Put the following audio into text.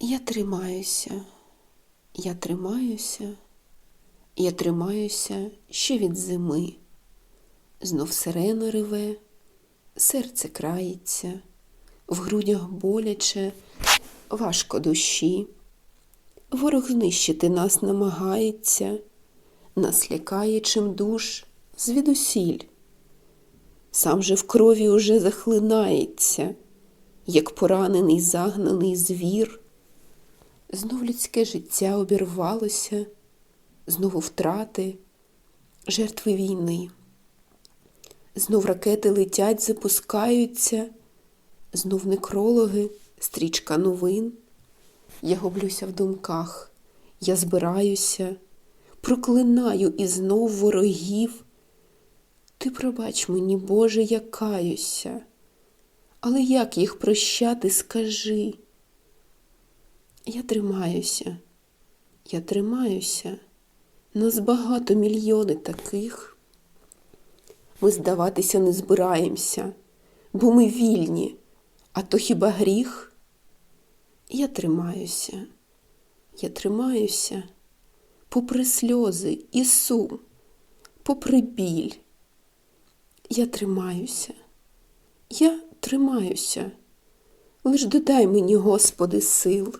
Я тримаюся, я тримаюся, я тримаюся ще від зими. Знов сирена реве, серце крається, в грудях боляче, важко душі. Ворог знищити нас намагається, нас лякає чим душ звідусіль. Сам же в крові уже захлинається, як поранений загнаний звір. Знов людське життя обірвалося, знову втрати, жертви війни. Знов ракети летять, запускаються, знов некрологи, стрічка новин. Я гублюся в думках, я збираюся, проклинаю і знов ворогів. Ти пробач мені, Боже, я каюся, але як їх прощати, скажи? Я тримаюся, я тримаюся, нас багато мільйони таких. Ми здаватися не збираємося, бо ми вільні, а то хіба гріх? Я тримаюся, я тримаюся, попри сльози і сум, попри біль. Я тримаюся, я тримаюся, лиш додай мені, Господи, сил.